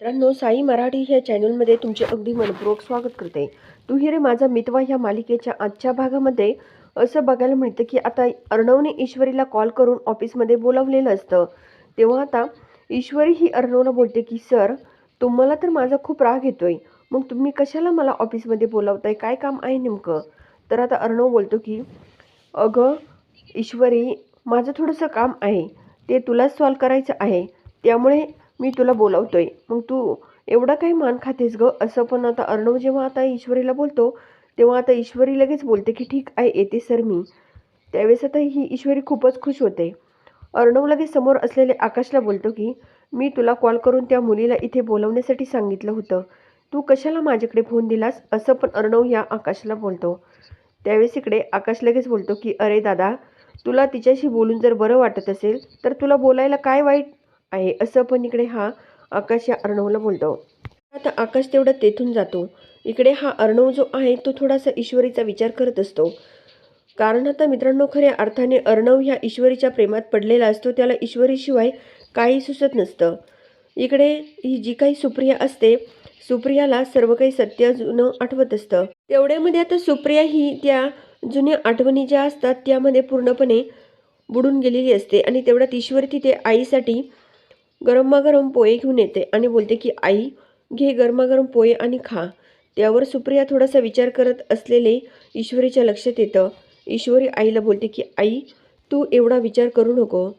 मित्रांनो साई मराठी ह्या चॅनलमध्ये तुमचे अगदी मनपूर्वक स्वागत करते. तू हिरे रे माझा मितवा ह्या मालिकेच्या आजच्या भागामध्ये असं बघायला मिळतं की आता अर्णवने ईश्वरीला कॉल करून ऑफिसमध्ये बोलावलेलं असतं. तेव्हा आता ईश्वरी ही अर्णवला बोलते की सर तुम्हाला तर माझा खूप राग येतोय. मग तुम्ही कशाला मला ऑफिसमध्ये बोलावताय? काय काम आहे नेमकं? तर आता अर्णव बोलतो की अगं ईश्वरी माझं थोडंसं काम आहे. ते तुलाच सॉल्व करायचं आहे. त्यामुळे मी तुला बोलावतोय. मग तू एवढा काही मान खातेस ग? असं पण आता अर्णव जेव्हा आता ईश्वरीला बोलतो तेव्हा आता ईश्वरी लगेच बोलते की ठीक आहे येते सर मी. त्यावेळेस आता ही ईश्वरी खूपच खुश होते. अर्णव लगेच समोर असलेले आकाशला बोलतो की मी तुला कॉल करून त्या मुलीला इथे बोलवण्यासाठी सांगितलं होतं. तू कशाला माझ्याकडे फोन दिलास? असं पण अर्णव या आकाशला बोलतो. त्यावेळेस इकडे आकाश लगेच बोलतो की अरे दादा तुला तिच्याशी बोलून जर बरं वाटत असेल तर तुला बोलायला काय वाईट आहे असं पण इकडे हा आकाश या अर्णवला बोलतो. आता आकाश तेवढा तेथून जातो. इकडे हा अर्णव जो आहे तो थोडासा ईश्वरीचा विचार करत असतो. कारण आता मित्रांनो खऱ्या अर्थाने अर्णव ह्या ईश्वरीच्या प्रेमात पडलेला असतो. त्याला ईश्वरीशिवाय काही सुचत नसतं. इकडे ही जी काही सुप्रिया असते सुप्रियाला सर्व काही सत्य जुनं आठवत असतं. तेवढ्यामध्ये आता सुप्रिया ही त्या जुन्या आठवणी ज्या असतात त्यामध्ये पूर्णपणे बुडून गेलेली असते. आणि तेवढ्यात ईश्वर तिथे आईसाठी गरमागरम पोहे घेऊन येते आणि बोलते की आई घे गरमागरम पोहे आणि खा. त्यावर सुप्रिया थोडासा विचार करत असलेले ईश्वरीच्या लक्षात येतं. ईश्वरी आईला बोलते की आई तू एवढा विचार करू नको.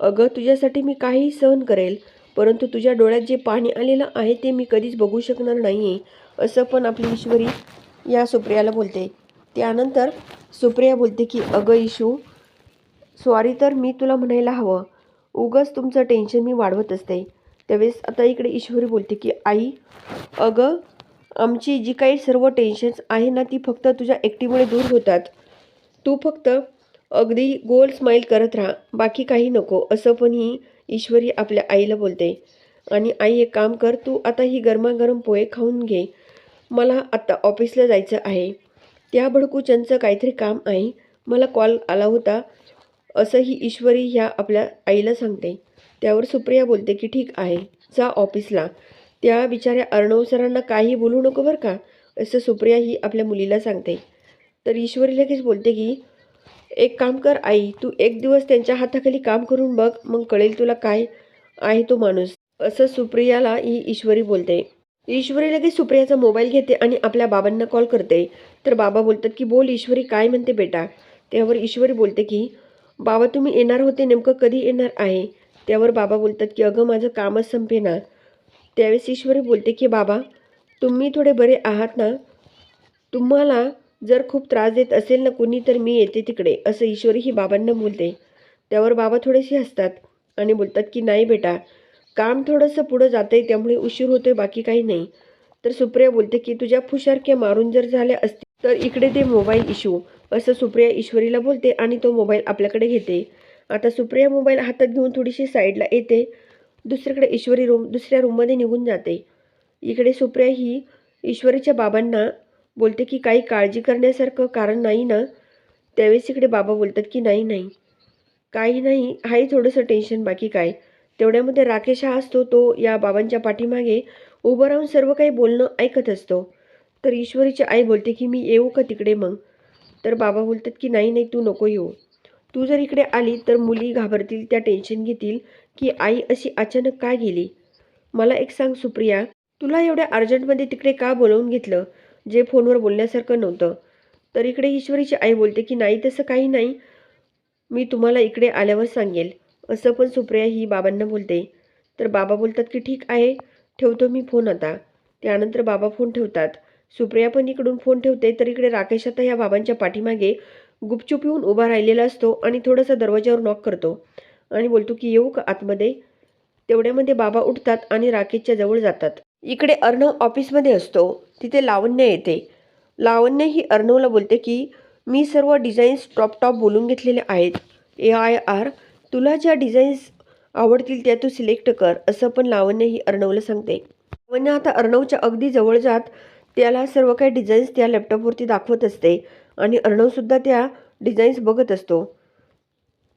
अगं तुझ्यासाठी मी काहीही सहन करेल परंतु तुझ्या डोळ्यात जे पाणी आलेलं आहे ते मी कधीच बघू शकणार नाही आहे असं पण आपली ईश्वरी या सुप्रियाला बोलते. त्यानंतर सुप्रिया बोलते की अगं इशू सॉरी तर मी तुला म्हणायला हवं उगाच तुमचं टेन्शन मी वाढवत असते. त्यावेळेस आता इकडे ईश्वरी बोलते की आई अगं आमची जी काही सर्व टेन्शन्स आहे ना ती फक्त तुझ्या एकटीमुळे दूर होतात. तू फक्त अगदी गोल स्माईल करत राहा. बाकी काही नको. असं पण ही ईश्वरी आपल्या आईला बोलते. आणि आई एक काम कर तू आता ही गरमागरम पोहे खाऊन घे. मला आत्ता ऑफिसला जायचं आहे. त्या भडकूचंचं काहीतरी काम आहे. मला कॉल आला होता. असं ही ईश्वरी ह्या आपल्या आईला सांगते. त्यावर सुप्रिया बोलते की ठीक आहे जा ऑफिसला. त्या बिचाऱ्या अर्णव सरांना काही बोलू नको बरं का असं सुप्रिया ही आपल्या मुलीला सांगते. तर ईश्वरी लगेच बोलते की एक काम कर आई तू एक दिवस त्यांच्या हाताखाली काम करून बघ मग कळेल तुला काय आहे तो माणूस. असं सुप्रियाला ही ईश्वरी बोलते. ईश्वरी लगेच सुप्रियाचा मोबाईल घेते आणि आपल्या बाबांना कॉल करते. तर बाबा बोलतात की बोल ईश्वरी काय म्हणते बेटा? त्यावर ईश्वरी बोलते की बाबा तुम्ही येणार होते नेमकं कधी येणार आहे? त्यावर बाबा बोलतात की अगं माझं कामच संपेना. त्यावेळेस ईश्वरी बोलते की बाबा तुम्ही थोडे बरे आहात ना? तुम्हाला जर खूप त्रास देत असेल ना कुणी तर मी येते तिकडे असं ईश्वरी ही बाबांना बोलते. त्यावर बाबा थोडेसे हसतात आणि बोलतात की नाही बेटा काम थोडंसं पुढं जातं आहे त्यामुळे उशीर होतोय बाकी काही नाही. तर सुप्रिया बोलते की तुझ्या फुशारक्या मारून जर झाल्या असतील तर इकडे ते मोबाईल इशू असं सुप्रिया ईश्वरीला बोलते आणि तो मोबाईल आपल्याकडे घेते. आता सुप्रिया मोबाईल हातात घेऊन थोडीशी साईडला येते. दुसरीकडे ईश्वरी रूम दुसऱ्या रूममध्ये निघून जाते. इकडे सुप्रिया ही ईश्वरीच्या बाबांना बोलते की काही काळजी करण्यासारखं कारण नाही ना? त्यावेळेस इकडे बाबा बोलतात की नाही नाही. काही नाही आहे थोडंसं टेन्शन बाकी काय? तेवढ्यामध्ये राकेश हा असतो तो या बाबांच्या पाठीमागे उभं राहून सर्व काही बोलणं ऐकत असतो. तर ईश्वरीची आई बोलते की मी येऊ का तिकडे मग? तर बाबा बोलतात की नाही नाही तू नको येऊ. तू जर इकडे आली तर मुली घाबरतील त्या टेन्शन घेतील की आई अशी अचानक का गेली? मला एक सांग सुप्रिया तुला एवढ्या अर्जंटमध्ये तिकडे का बोलवून घेतलं? जे फोनवर बोलण्यासारखं नव्हतं. तर इकडे ईश्वरीची आई बोलते की नाही तसं काही नाही. मी तुम्हाला इकडे आल्यावर सांगेल. असं पण सुप्रिया ही बाबांना बोलते. तर बाबा बोलतात की ठीक आहे ठेवतो मी फोन आता. त्यानंतर बाबा फोन ठेवतात. सुप्रिया पण इकडून फोन ठेवते तर इकडे राकेश आता या बाबांच्या पाठीमागे गुपचूप येऊन उभा राहिलेला असतो आणि थोडासा दरवाजावर नॉक करतो. आणि बोलतो की येऊ का आतमध्ये? तेवढ्यामध्ये बाबा उठतात आणि राकेशच्या जवळ जातात. इकडे अर्णव ऑफिसमध्ये असतो. तिथे लावण्य येते. लावण्य ही अर्णवला बोलते की मी सर्व डिझाईन्स टॉप टॉप बोलून घेतलेले आहेत. ए आय आर तुला ज्या डिझाईन्स आवडतील त्या तू सिलेक्ट कर असं पण लावण्य ही अर्णवला सांगते. लावण्य आता अर्णवच्या अगदी जवळ जात त्याला सर्व काही डिझाईन्स त्या लॅपटॉपवरती दाखवत असते. आणि अर्णवसुद्धा त्या डिझाईन्स बघत असतो.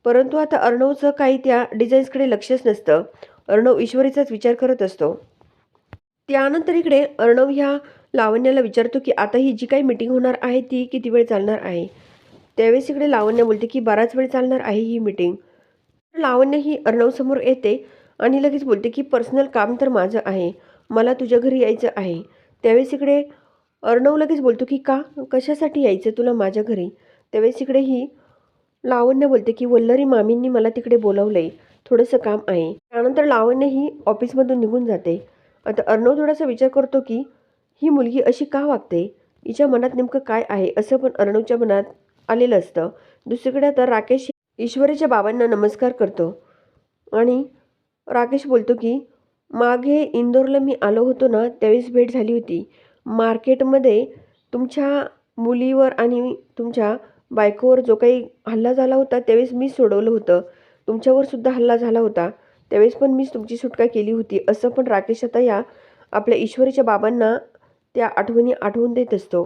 परंतु आता अर्णवचं काही त्या डिझाईन्सकडे लक्षच नसतं. अर्णव ईश्वरीचाच विचार करत असतो. त्यानंतर इकडे अर्णव ह्या लावण्याला विचारतो की आता ही जी काही मीटिंग होणार आहे ती किती वेळ चालणार आहे? त्यावेळेस इकडे लावण्य बोलते की बराच वेळ चालणार आहे ही मीटिंग लावण्य ही अर्णवसमोर येते आणि लगेच बोलते की पर्सनल काम तर माझं आहे. मला तुझ्या घरी यायचं आहे. त्यावेळेस इकडे अर्णव लगेच बोलतो की का? कशासाठी यायचं तुला माझ्या घरी? त्यावेळेस इकडे ही लावण्य बोलते की वल्लरी मामींनी मला तिकडे बोलावलं आहे थोडंसं काम आहे. त्यानंतर लावण्य ही ऑफिसमधून निघून जाते. आता अर्णव थोडासा विचार करतो की ही मुलगी अशी का वागते? हिच्या मनात नेमकं काय आहे? असं पण अर्णवच्या मनात आलेलं असतं. दुसरीकडे आता राकेश ईश्वरीच्या बाबांना नमस्कार करतो. आणि राकेश बोलतो की मागे इंदोरला मी आलो होतो ना त्यावेळेस भेट झाली होती. मार्केटमध्ये तुमच्या मुलीवर आणि तुमच्या बायकोवर जो काही हल्ला झाला होता त्यावेळेस मी सोडवलं होतं. तुमच्यावर सुद्धा हल्ला झाला होता. त्यावेळेस पण मीच तुमची सुटका केली होती. असं पण राकेश आता या आपल्या ईश्वरीच्या बाबांना त्या आठवणी आठवून देत असतो.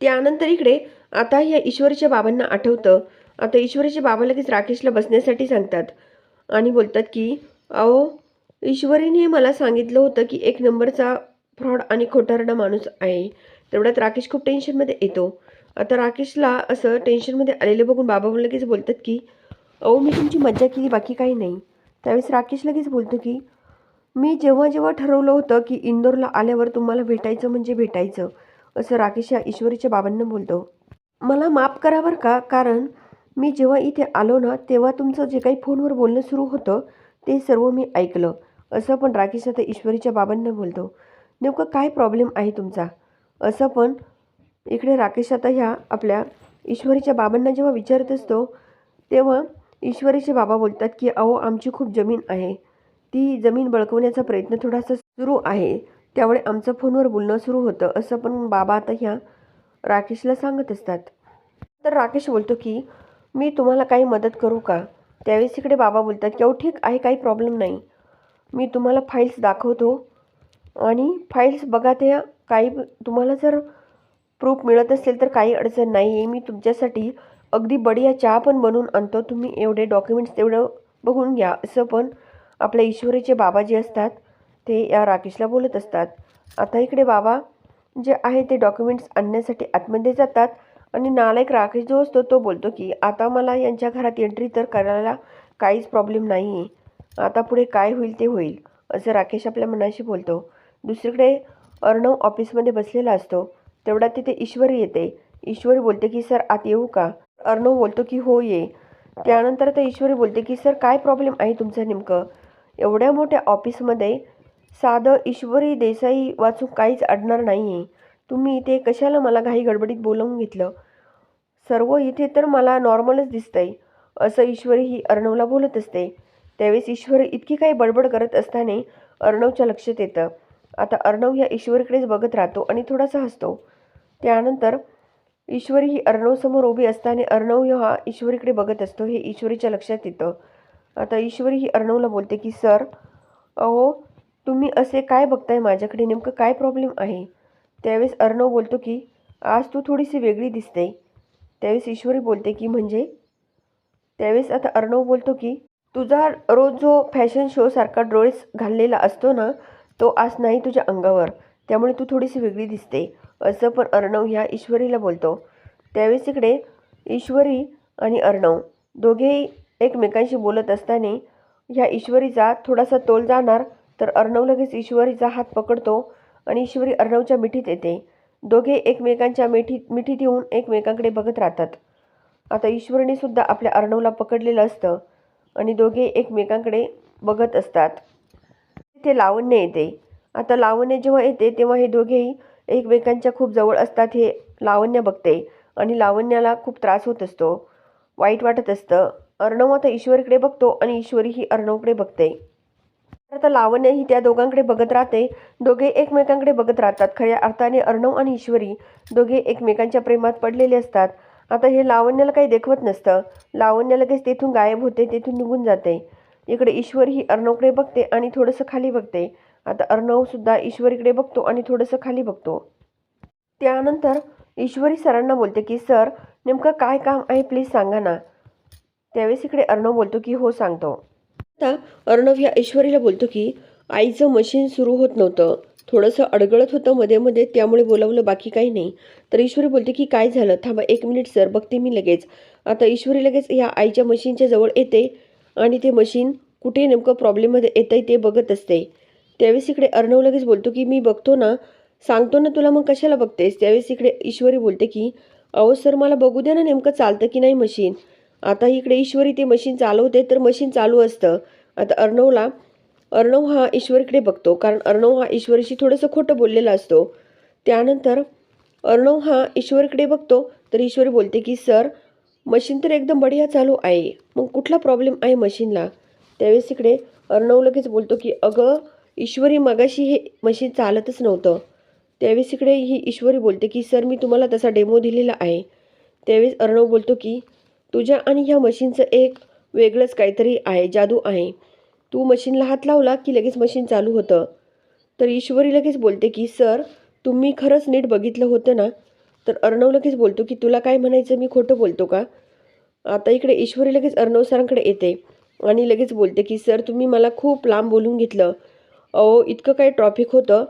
त्यानंतर इकडे आता या ईश्वरीच्या बाबांना आठवतं. आता ईश्वरीच्या बाबा लगेच राकेशला बसण्यासाठी सांगतात आणि बोलतात की अहो ईश्वरीने मला सांगितलं होतं की एक नंबरचा फ्रॉड आणि खोटारडा माणूस आहे. तेवढ्यात राकेश खूप टेन्शनमध्ये येतो. आता राकेशला असं टेन्शनमध्ये आलेलं बघून बाबा लगेच बोलतात की अहो मी तुमची मज्जा केली बाकी काही नाही. त्यावेळेस राकेश लगेच बोलतो की मी जेव्हा जेव्हा ठरवलं होतं की इंदोरला आल्यावर तुम्हाला भेटायचं म्हणजे भेटायचं असं राकेश या ईश्वरीच्या बाबांना बोलतो. मला माफ करा बरं का कारण मी जेव्हा इथे आलो ना तेव्हा तुमचं जे काही फोनवर बोलणं सुरू होतं ते सर्व मी ऐकलं. असं पण राकेश आता ईश्वरीच्या बाबांना बोलतो. नेमकं काय प्रॉब्लेम आहे तुमचा? असं पण इकडे राकेश आता ह्या आपल्या ईश्वरीच्या बाबांना जेव्हा विचारत असतो तेव्हा ईश्वरीचे बाबा बोलतात की अहो आमची खूप जमीन आहे. ती जमीन बळकवण्याचा प्रयत्न थोडासा सुरू आहे. त्यामुळे आमचं फोनवर बोलणं सुरू होतं. असं पण बाबा आता ह्या राकेशला सांगत असतात. तर राकेश बोलतो की मी तुम्हाला काही मदत करू का? त्यावेळेस इकडे बाबा बोलतात की अहो ठीक आहे काही प्रॉब्लेम नाही. मी तुम्हाला फाईल्स दाखवतो आणि फाईल्स बघा त्या काही तुम्हाला जर प्रूफ मिळत असेल तर काही अडचण नाही आहे मी तुमच्यासाठी अगदी बढिया चहा पण बनवून आणतो. तुम्ही एवढे डॉक्युमेंट्स तेवढं बघून घ्या. असं पण आपल्या ईश्वरीचे बाबा जे असतात ते या राकेशला बोलत असतात. आता इकडे बाबा जे आहे ते डॉक्युमेंट्स आणण्यासाठी आतमध्ये जातात. आणि नालायक राकेश जो असतो तो बोलतो की आता मला यांच्या घरात एंट्री तर करायला काहीच प्रॉब्लेम नाही आहे आता पुढे काय होईल ते होईल असं राकेश आपल्या मनाशी बोलतो. दुसरीकडे अर्णव ऑफिसमध्ये बसलेला असतो. तेवढ्यात तिथे ईश्वरी येते. ईश्वरी बोलते की सर आत येऊ का? अर्णव बोलतो की हो ये. त्यानंतर आता ईश्वरी बोलते की सर काय प्रॉब्लेम आहे तुमचं नेमकं? एवढ्या मोठ्या ऑफिसमध्ये साधं ईश्वरी देसाई वाचून काहीच अडणार नाही आहे तुम्ही इथे कशाला मला घाई गडबडीत बोलवून घेतलं? सर्व इथे तर मला नॉर्मलच दिसतंय असं ईश्वरी ही अर्णवला बोलत असते. त्यावेळेस ईश्वर इतकी काही बडबड करत असताना अर्णवच्या लक्षात येतं. आता अर्णव ह्या ईश्वरीकडेच बघत राहतो आणि थोडासा हसतो. त्यानंतर ईश्वरी ही अर्णवसमोर उभी असताना अर्णव हा ईश्वरीकडे बघत असतो हे ईश्वरीच्या लक्षात येतं. आता ईश्वरी ही अर्णवला बोलते की सर अहो तुम्ही असे काय बघताय माझ्याकडे? नेमकं काय प्रॉब्लेम आहे? त्यावेळेस अर्णव बोलतो की आज तू थोडीशी वेगळी दिसते. त्यावेळेस ईश्वरी बोलते की म्हणजे? त्यावेळेस आता अर्णव बोलतो की तुझा रोज जो फॅशन शोसारखा ड्रेस घाललेला असतो ना तो आज नाही तुझ्या अंगावर. त्यामुळे तू थोडीशी वेगळी दिसते. असं पण अर्णव ह्या ईश्वरीला बोलतो. त्यावेळेस इकडे ईश्वरी आणि अर्णव दोघेही एकमेकांशी बोलत असताना ह्या ईश्वरीचा थोडासा तोल जाणार तर अर्णव लगेच ईश्वरीचा हात पकडतो आणि ईश्वरी अर्णवच्या मिठीत येते. दोघे एकमेकांच्या मिठीत मिठीत येऊन एकमेकांकडे बघत राहतात. आता ईश्वरीने सुद्धा आपल्या अर्णवला पकडलेलं असतं आणि दोघे एकमेकांकडे बघत असतात. तिथे लावण्य येते. आता लावण्य जेव्हा येते तेव्हा हे दोघेही एकमेकांच्या खूप जवळ असतात हे लावण्य बघते आणि लावण्याला खूप त्रास होत असतो. वाईट वाटत असतं. अर्णव आता ईश्वरीकडे बघतो आणि ईश्वरी ही अर्णवकडे बघते. तर आता लावण्यही त्या दोघांकडे बघत राहते. दोघे एकमेकांकडे बघत राहतात. खऱ्या अर्थाने अर्णव आणि ईश्वरी दोघे एकमेकांच्या प्रेमात पडलेले असतात. आता हे लावण्याला काही देखवत नसतं. लावण्य लगेच तेथून गायब होते तेथून निघून जाते. इकडे ईश्वर ही अर्णवकडे बघते आणि थोडंसं खाली बघते. आता अर्णवसुद्धा ईश्वरीकडे बघतो आणि थोडंसं खाली बघतो. त्यानंतर ईश्वरी सरांना बोलते की सर नेमकं काय काम आहे प्लीज सांगा ना. त्यावेळेस इकडे अर्णव बोलतो की हो सांगतो. आता अर्णव ह्या ईश्वरीला बोलतो की आईचं मशीन सुरू होत नव्हतं. थोडंसं अडगळत होतं मध्ये मध्ये त्यामुळे बोलावलं बाकी काही नाही. तर ईश्वरी बोलते की काय झालं? थांबा एक मिनिट सर बघते मी लगेच. आता ईश्वरी लगेच या आईच्या मशीनच्या जवळ येते आणि ते मशीन कुठे नेमकं प्रॉब्लेममध्ये येतं आहे ते बघत असते. त्यावेळेस इकडे अर्णव लगेच बोलतो की मी बघतो ना. सांगतो ना तुला मग कशाला बघतेस? त्यावेळेस इकडे ईश्वरी बोलते की अहो सर मला बघू द्या ना नेमकं चालतं की नाही मशीन. आता इकडे ईश्वरी ते मशीन चालवते तर मशीन चालू असतं. आता अर्णवला अर्णव हा ईश्वरीकडे बघतो कारण अर्णव हा ईश्वरीशी थोडंसं खोटं बोललेला असतो. त्यानंतर अर्णव हा ईश्वरीकडे बघतो तर ईश्वरी बोलते की सर मशीन तर एकदम बढिया चालू आहे. मग कुठला प्रॉब्लेम आहे मशीनला? त्यावेळेस इकडे अर्णव लगेच बोलतो की अगं ईश्वरी मगाशी हे मशीन चालतच नव्हतं. त्यावेळेस इकडे ही ईश्वरी बोलते की सर मी तुम्हाला तसा डेमो दिलेला आहे. त्यावेळेस अर्णव बोलतो की तुझ्या आणि ह्या मशीनचं एक वेगळंच काहीतरी आहे जादू आहे. तू मशीनला हात लावला की लगेच मशीन चालू होतं. तर ईश्वरी लगेच बोलते की सर तुम्ही खरंच नीट बघितलं होतं ना? तर अर्णव लगेच बोलतो की तुला काय म्हणायचं? मी खोटं बोलतो का? आता इकडे ईश्वरी लगेच अर्णव सरांकडे येते आणि लगेच बोलते की सर तुम्ही मला खूप लांब बोलून घेतलं. अहो इतकं काय ट्रॉफिक होतं?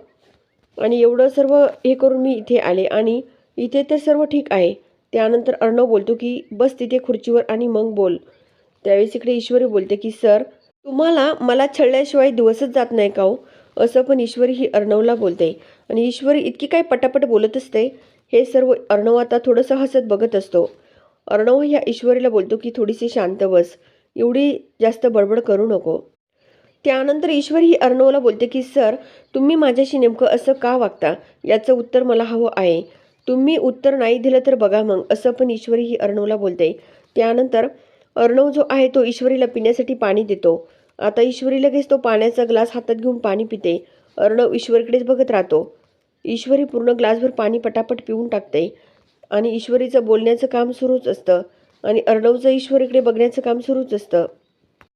आणि एवढं सर्व हे करून मी इथे आले आणि इथे तर सर्व ठीक आहे. त्यानंतर अर्णव बोलतो की बस तिथे खुर्चीवर आणि मग बोल. त्यावेळेस इकडे ईश्वरी बोलते की सर तुम्हाला मला छळल्याशिवाय दिवसच जात नाही का हो? असं पण ईश्वरी ही अर्णवला बोलते. आणि ईश्वरी इतकी काय पटापट बोलत असते? हे सर्व अर्णव आता थोडंसं हसत बघत असतो. अर्णव ह्या ईश्वरीला बोलतो की थोडीशी शांत बस. एवढी जास्त बडबड करू नको. त्यानंतर ईश्वरी ही अर्णवला बोलते की सर तुम्ही माझ्याशी नेमकं असं का वागता? याचं उत्तर मला हवं आहे. तुम्ही उत्तर नाही दिलं तर बघा मग असं पण ईश्वरी ही अर्णवला बोलते. त्यानंतर अर्णव जो आहे तो ईश्वरीला पिण्यासाठी पाणी देतो. आता ईश्वरी लगेच तो पाण्याचा ग्लास हातात घेऊन पाणी पिते. अर्णव ईश्वरीकडेच बघत राहतो. ईश्वरी पूर्ण ग्लासभर पाणी पटापट पिऊन टाकते. आणि ईश्वरीचं बोलण्याचं काम सुरूच असतं. आणि अर्णवचं ईश्वरीकडे बघण्याचं काम सुरूच असतं.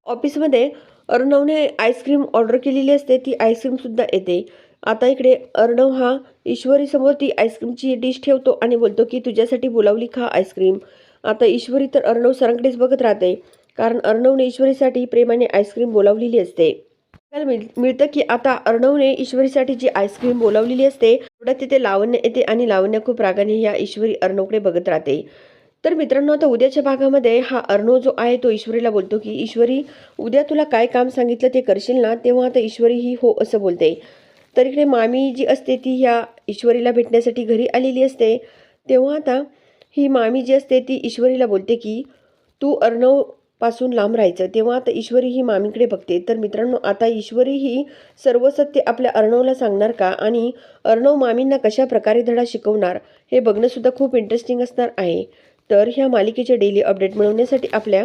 ऑफिसमध्ये अर्णवने आईस्क्रीम ऑर्डर केलेली असते ती आईस्क्रीमसुद्धा येते. आता इकडे अर्णव हा ईश्वरीसमोर ती आईस्क्रीमची डिश ठेवतो आणि बोलतो की तुझ्यासाठी बोलावली खा आईस्क्रीम आता ईश्वरी तर अर्णव सरांकडेच बघत राहते कारण अर्णवने ईश्वरीसाठी प्रेमाने आईस्क्रीम बोलावलेली असते. मिळ मिळतं की आता अर्णवने ईश्वरीसाठी जी आईस्क्रीम बोलावलेली असते तेवढ्या तिथे लावण्य येते आणि लावण्य खूप रागाने या ईश्वरी अर्णवकडे बघत राहते. तर मित्रांनो आता उद्याच्या भागामध्ये हा अर्णव जो आहे तो ईश्वरीला बोलतो की ईश्वरी उद्या तुला काय काम सांगितलं ते करशील ना तेव्हा आता ईश्वरी ही हो असं बोलते. तर इकडे मामी जी असते ती ह्या ईश्वरीला भेटण्यासाठी घरी आलेली असते. तेव्हा आता ही मामी जी असते ती ईश्वरीला बोलते की तू अर्णवपासून लांब राहायचं. तेव्हा आता ईश्वरी ही मामीकडे बघते. तर मित्रांनो आता ईश्वरी ही सर्व सत्य आपल्या अर्णवला सांगणार का? आणि अर्णव मामींना कशा प्रकारे धडा शिकवणार? हे बघणंसुद्धा खूप इंटरेस्टिंग असणार आहे. तर ह्या मालिकेचे डेली अपडेट मिळवण्यासाठी आपल्या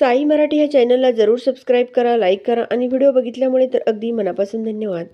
साई मराठी ह्या चॅनलला जरूर सबस्क्राईब करा लाईक करा आणि व्हिडिओ बघितल्यामुळे तर अगदी मनापासून धन्यवाद.